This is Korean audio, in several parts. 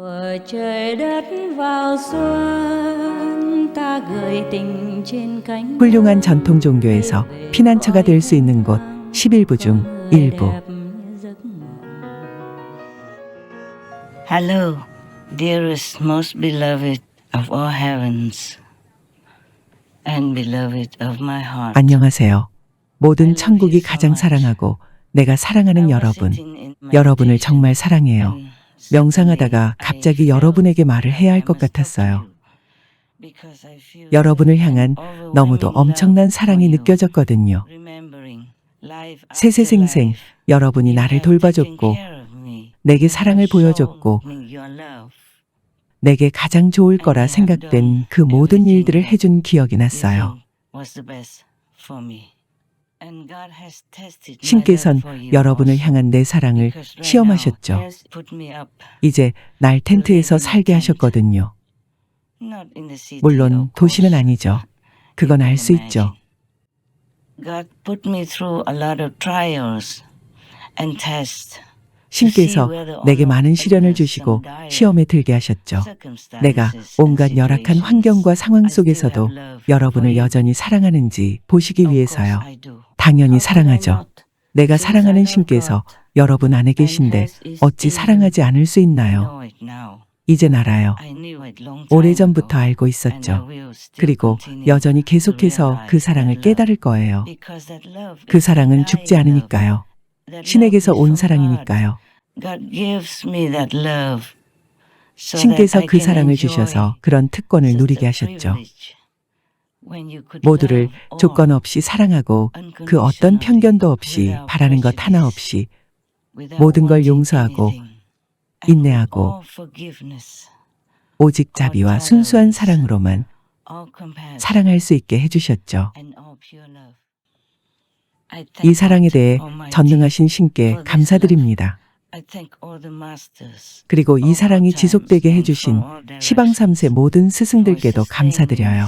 Mùa trời đất vào xuân ta gửi tình trên cánh 훌륭한 전통 종교에서 피난처가 될 수 있는 곳 11부 중 일부 Hello, dearest, most beloved of all heavens, and beloved of my heart. 안녕하세요. 모든 천국이 가장 사랑하고 내가 사랑하는 여러분. 여러분을 정말 사랑해요. 명상하다가 갑자기 여러분에게 말을 해야 할 것 같았어요. 여러분을 향한 너무도 엄청난 사랑이 느껴졌거든요. 세세생생 여러분이 나를 돌봐줬고 내게 사랑을 보여줬고 내게 가장 좋을 거라 생각된 그 모든 일들을 해준 기억이 났어요. 신께선 여러분을 향한 내 사랑을 시험하셨죠. 이제 날 텐트에서 살게 하셨거든요. 물론 도시는 아니죠. 그건 알 수 있죠. God put me through a lot of trials and tests. 신께서 내게 많은 시련을 주시고 시험에 들게 하셨죠. 내가 온갖 열악한 환경과 상황 속에서도 여러분을 여전히 사랑하는지 보시기 위해서요. 당연히 사랑하죠. 내가 사랑하는 신께서 여러분 안에 계신데 어찌 사랑하지 않을 수 있나요? 이젠 알아요. 오래전부터 알고 있었죠. 그리고 여전히 계속해서 그 사랑을 깨달을 거예요. 그 사랑은 죽지 않으니까요. 신에게서 온 사랑이니까요. 신께서 그 사랑을 주셔서 그런 특권을 누리게 하셨죠. 모두를 조건 없이 사랑하고 그 어떤 편견도 없이 바라는 것 하나 없이 모든 걸 용서하고 인내하고 오직 자비와 순수한 사랑으로만 사랑할 수 있게 해주셨죠. 이 사랑에 대해 전능하신 신께 감사드립니다. 그리고 이 사랑이 지속되게 해주신 시방 3세 모든 스승들께도 감사드려요.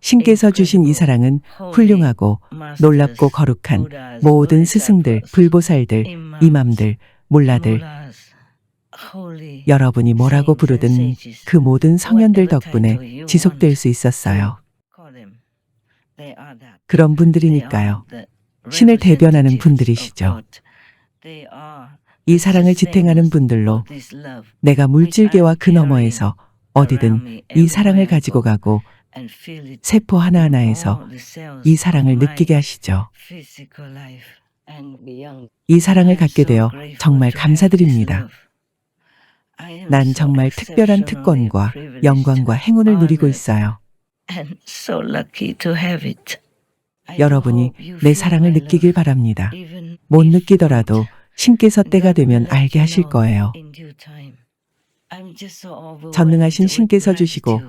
신께서 주신 이 사랑은 훌륭하고 놀랍고 거룩한 모든 스승들, 불보살들, 이맘들, 몰라들, 여러분이 뭐라고 부르든 그 모든 성현들 덕분에 지속될 수 있었어요. 그런 분들이니까요. 신을 대변하는 분들이시죠. 이 사랑을 지탱하는 분들로 내가 물질계와 그 너머에서 어디든 이 사랑을 가지고 가고 세포 하나하나에서 이 사랑을 느끼게 하시죠. 이 사랑을 갖게 되어 정말 감사드립니다. 난 정말 특별한 특권과 영광과 행운을 누리고 있어요. 여러분이 내 사랑을 느끼길 바랍니다. 못 느끼더라도 신께서 때가 되면 알게 하실 거예요. 전능하신 신께서 주시고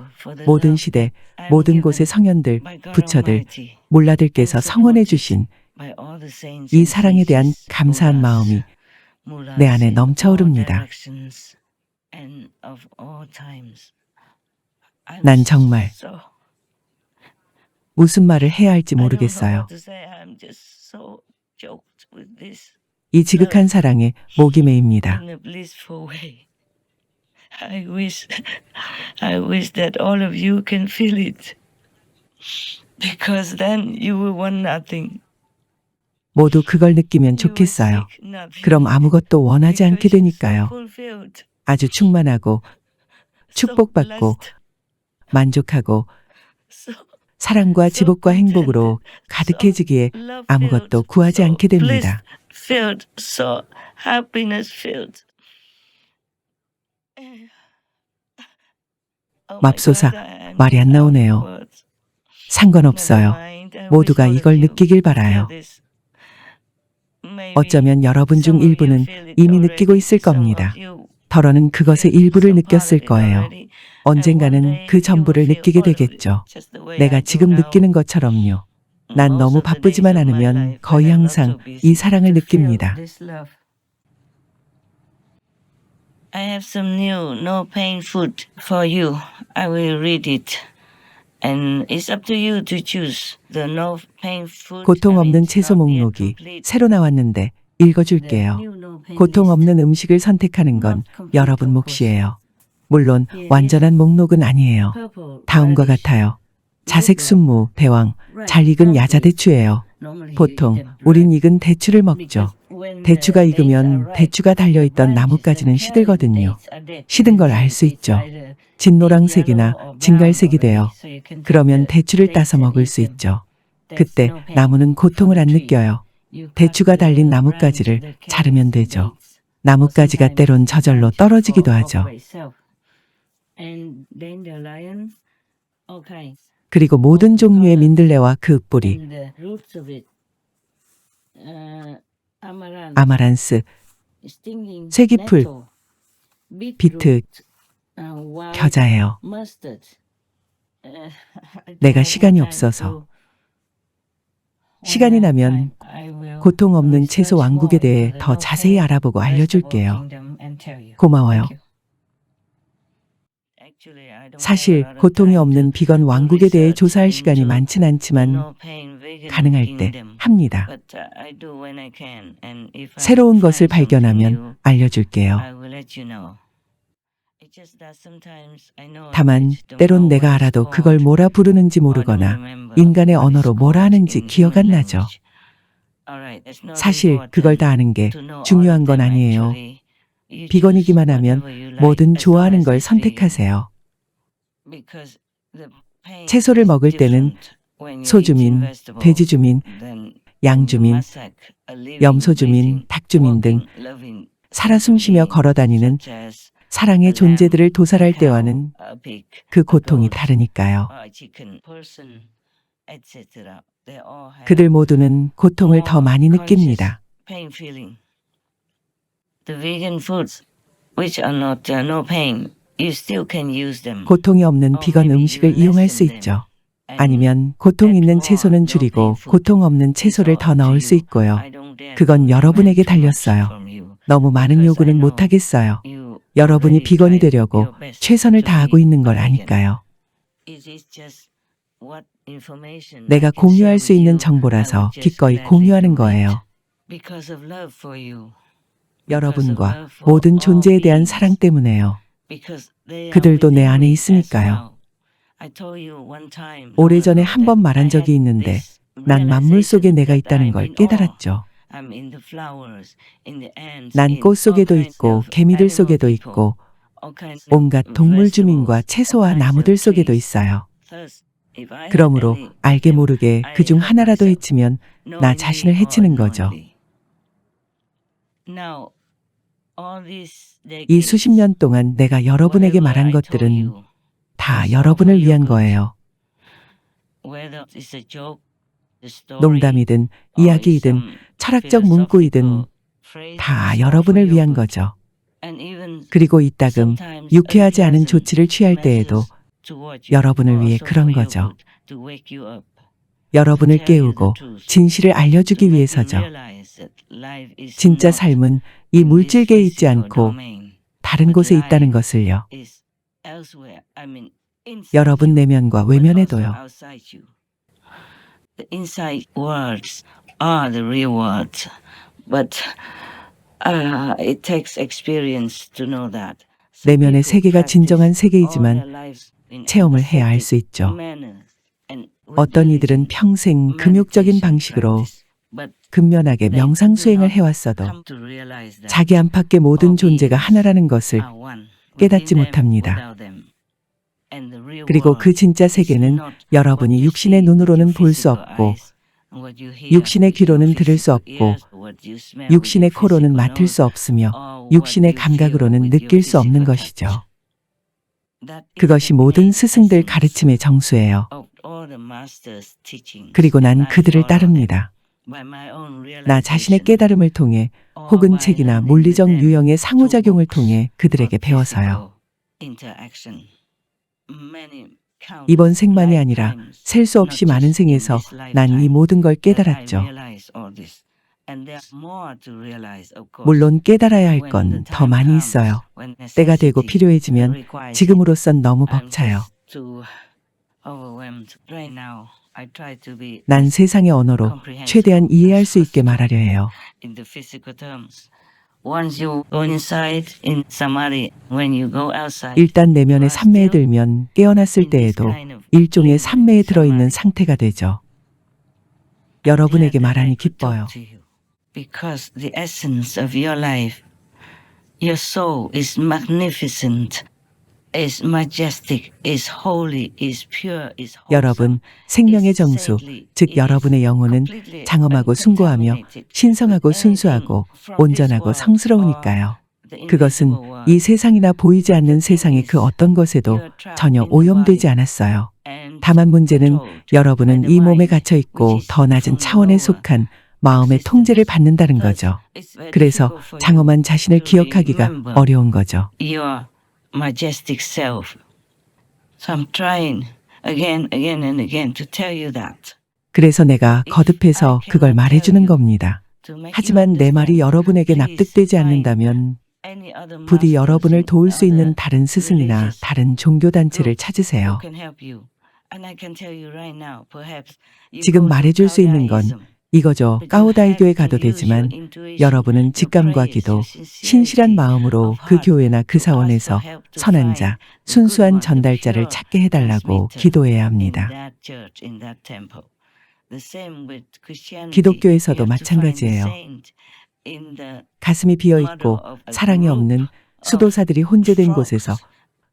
모든 시대, 모든 곳의 성현들, 부처들, 몰라들께서 성원해 주신 이 사랑에 대한 감사한 마음이 내 안에 넘쳐오릅니다. 난 정말 무슨 말을 해야 할지 모르겠어요. 이 지극한 사랑에 목이 메입니다. I wish, I wish that all of you can feel it. Because then you will want nothing. 모두 그걸 느끼면 좋겠어요. 그럼 아무것도 원하지 않게 되니까요. 아주 충만하고 축복받고 만족하고 사랑과 지복과 행복으로 가득해지기에 아무것도 구하지 않게 됩니다. 맙소사, 말이 안 나오네요. 상관없어요. 모두가 이걸 느끼길 바라요. 어쩌면 여러분 중 일부는 이미 느끼고 있을 겁니다. 더러는 그것의 일부를 느꼈을 거예요. 언젠가는 그 전부를 느끼게 되겠죠. 내가 지금 느끼는 것처럼요. 난 너무 바쁘지만 않으면 거의 항상 이 사랑을 느낍니다. I have some new no pain food for you. I will read it. And it's up to you to choose the no pain food. 고통 없는 채소 목록이. 새로 나왔는데 읽어줄게요. 고통. 없는 음식을 선택하는 건 여러분 몫이에요. 물론 완전한 목록은 아니에요. 다음과 같아요. 자색 순무, 대왕, 잘 익은. 야자 대추예요. Normally 보통 우린 익은 대추를 먹죠. 대추가 익으면 대추가 달려있던 나뭇가지는 시들거든요. 시든 걸 알 수 있죠. 진노랑색이나 진갈색이 돼요. 그러면 대추를 따서 먹을 수. 있죠. 그때. 나무는 고통을 안. 느껴요. 대추가 달린 나뭇가지를 자르면 되죠. 나뭇가지가 때론 저절로 떨어지기도 하죠. 그리고 모든 종류의 민들레와 그 뿌리. Uh, 아마란스, nettle, 비트, uh, 겨자예요. Uh, 내가 시간이 없어서. 시간이 나면 고통 없는 채소 왕국에 대해 더 자세히 알아보고 알려줄게요. 고마워요. 사실 고통이 없는 비건 왕국에 대해 조사할 시간이 많진 않지만 가능할 때. 합니다. Uh, 새로운 것을 발견하면 알려줄게요. 다만 때론 내가 알아도 그걸. 뭐라 부르는지 모르거나 인간의 언어로 뭐라 하는지 기억 안 나죠. 사실 그걸 다 아는 게 중요한 건 아니에요. 비건이기만 하면 뭐든 좋아하는 걸. 선택하세요. 채소를 먹을 때는 소주민, 돼지주민, 양주민, 염소주민, 닭주민 등 살아 숨쉬며 걸어다니는 사랑의 존재들을 도살할 때와는 그 고통이 다르니까요. 그들 모두는 고통을 더 많이 느낍니다. uh. 고통이 없는 비건 음식을 이용할 수 있죠. 아니면 고통 있는 채소는 줄이고 고통 없는 채소를 더 넣을 수 있고요. 그건 여러분에게 달렸어요. 너무 많은 요구는 못 하겠어요. 여러분이 비건이 되려고 최선을 다하고 있는 걸 아니까요. 내가 공유할 수 있는 정보라서 기꺼이 공유하는 거예요. 여러분과 모든 존재에 대한 사랑 때문에요. 그들도 내 안에 있으니까요. 오래전에 한 번 말한 적이 있는데 난 만물 속에 내가 있다는 걸 깨달았죠. 난 꽃 속에도 있고 개미들 속에도 있고 온갖 동물 주민과 채소와 나무들 속에도 있어요. 그러므로 알게 모르게 그 중 하나라도 해치면 나 자신을 해치는 거죠. 이 수십 년 동안 내가 여러분에게 말한 것들은 다 여러분을 위한 거예요. 농담이든 이야기이든 철학적 문구이든 다 여러분을 위한 거죠. 그리고 이따금 유쾌하지 않은 조치를 취할 때에도 여러분을 위해 그런 거죠. 여러분을 깨우고 진실을 알려주기 위해서죠. 진짜 삶은 이 물질계에 있지 않고 다른 곳에 있다는 것을요. 여러분 내면과 외면에도요. Are the real words, but uh, it takes experience to know that. 내면의 세계가 진정한 세계이지만 체험을 해야 알수 ascetic 있죠. 어떤 이들은 평생 금욕적인 방식으로 근면하게 명상 수행을 해왔어도 자기 안팎의 모든 존재가 하나라는 것을 깨닫지 못합니다. 그리고 그 진짜 세계는 여러분이 육신의 눈으로는 볼 수 없고 육신의 귀로는 들을 수 없고 육신의 코로는 맡을 수 없으며 육신의 감각으로는 느낄 수 없는 것이죠. 그것이 모든 스승들 가르침의 정수예요. 그리고 난 그들을. 따릅니다. 나 자신의 깨달음을 통해 혹은 책이나 물리적 유형의 상호작용을 통해 그들에게 배워서요. 이번 생만이 아니라 셀 수 없이 많은 생에서 난 이 모든 걸 깨달았죠. 물론 깨달아야 할 건 더 많이 있어요. 때가 되고 필요해지면. 지금으로선 너무 벅차요. 난 세상의 언어로 최대한 이해할 수 있게 말하려 해요. Once you inside in samadhi, when you go outside, 일단 내면의 산매에 들면 깨어났을 때에도 일종의 산매에 들어있는 상태가 되죠. 여러분에게 말하니 기뻐요. Because the essence of your life, your soul is magnificent, 여러분, 생명의 정수, 즉 여러분의 영혼은 장엄하고 숭고하며 신성하고 순수하고 온전하고 성스러우니까요. 그것은 이 세상이나 보이지 않는 세상의 그 어떤 것에도 전혀 오염되지 않았어요. 다만 문제는 여러분은 이 몸에 갇혀 있고 더 낮은 차원에 속한 마음의 통제를 받는다는 거죠. 그래서 장엄한 자신을 기억하기가 어려운 거죠. Majestic self. So I'm trying again, again and again to tell you that. 그래서 내가 거듭해서 그걸 말해주는 겁니다. 하지만 내 말이. 여러분에게 납득되지 않는다면 부디 여러분을 도울 수 있는 다른 스승이나 다른 종교단체를 찾으세요. 지금 말해줄 수 있는 건 이거죠. 까오다이교에 가도 되지만 여러분은 직감과 기도, 신실한 마음으로 그 교회나 그 사원에서 선한 자, 순수한 전달자를 찾게 해달라고 기도해야 합니다. 기독교에서도 마찬가지예요. 가슴이 비어 있고 사랑이 없는 수도사들이 혼재된. 곳에서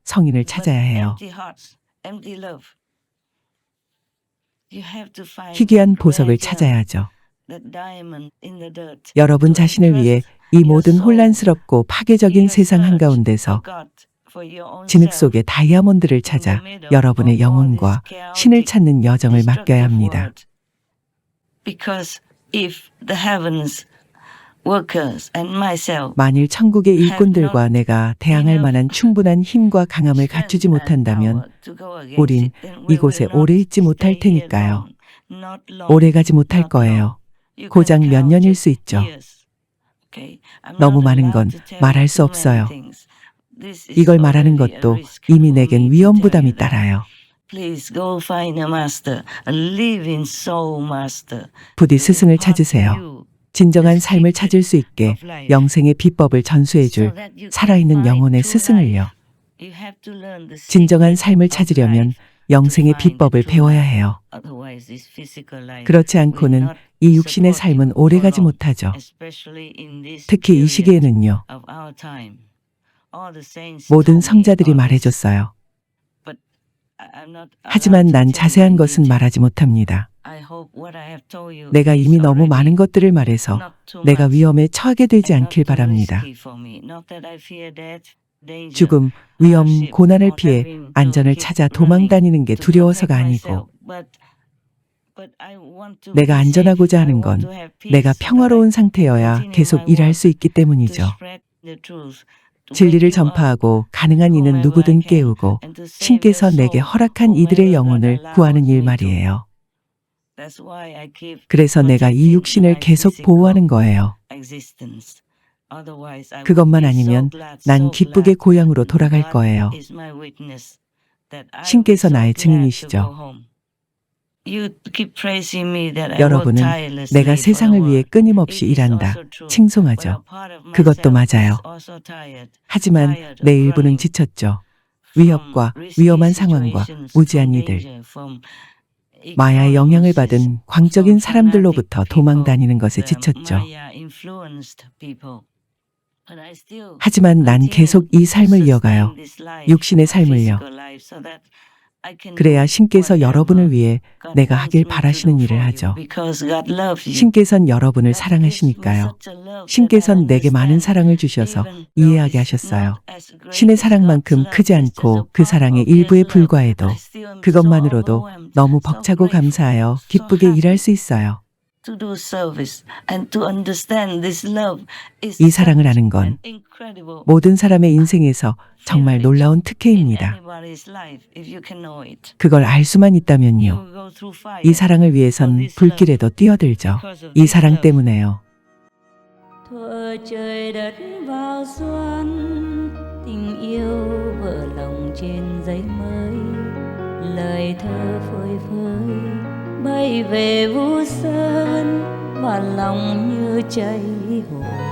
성인을 찾아야 해요. 희귀한 보석을 찾아야죠. 여러분 자신을 위해 이 모든 혼란스럽고 파괴적인 세상 한가운데서 진흙 속의 다이아몬드를 찾아 여러분의 영혼과 신을 찾는 여정을 맡겨야 합니다. Because if the heavens workers and myself 만일 천국의 일꾼들과 내가 대항할 만한 충분한 힘과 강함을 갖추지 못한다면 우린 이곳에 오래 있지 못할 테니까요. 오래 가지 못할 거예요. 고작 몇 년일 수 있죠. 너무 많은 건 말할 수 없어요. 이걸 말하는 것도 이미 내겐 위험 부담이 따라요. 부디 스승을 찾으세요. 진정한 삶을 찾을 수 있게 영생의 비법을 전수해 줄 살아있는 영혼의 스승을요. 진정한 삶을 찾으려면 영생의 비법을 배워야 해요. 그렇지 않고는 이 육신의 삶은 오래가지 못하죠. 특히 이 시기에는요. 모든 성자들이 말해줬어요. 하지만 난 자세한 것은 말하지 못합니다. 내가 이미 너무 많은 것들을 말해서 내가 위험에 처하게 되지 않길 바랍니다. 죽음, 위험, 고난을 피해 안전을 찾아 도망 다니는 게 두려워서가 아니고 내가 안전하고자 하는 건 내가 평화로운 상태여야 계속 일할 수 있기 때문이죠. 진리를 전파하고 가능한 이는 누구든 깨우고 신께서 내게 허락한 이들의 영혼을 구하는 일 말이에요. 그래서 내가 이 육신을 계속 보호하는 거예요. 그것만 아니면 난 기쁘게 고향으로 돌아갈 거예요. 신께서 나의 증인이시죠. 여러분은 내가 세상을 위해 끊임없이 일한다, 칭송하죠. 그것도 맞아요. 하지만 내 일부는 지쳤죠. 위협과 위험한 상황과 무지한 이들, 마야의 영향을 받은 광적인 사람들로부터 도망 다니는 것에 지쳤죠. 하지만 난 계속 이 삶을 이어가요. 육신의 삶을요. 그래야 신께서 여러분을 위해 내가 하길 바라시는 일을 하죠. 신께선 여러분을 사랑하시니까요. 신께선 내게 많은 사랑을 주셔서 이해하게 하셨어요. 신의 사랑만큼 크지 않고 그 사랑의 일부에 불과해도 그것만으로도 너무 벅차고 감사하여 기쁘게 일할 수 있어요. 이 사랑을 아는 건 모든 사람의 인생에서 정말 놀라운 특혜입니다. 그걸 알 수만 있다면요. 이 사랑을 위해선 불길에도 뛰어들죠. 이 사랑 때문에요. quay về vu sơn mà lòng như chảy hồ.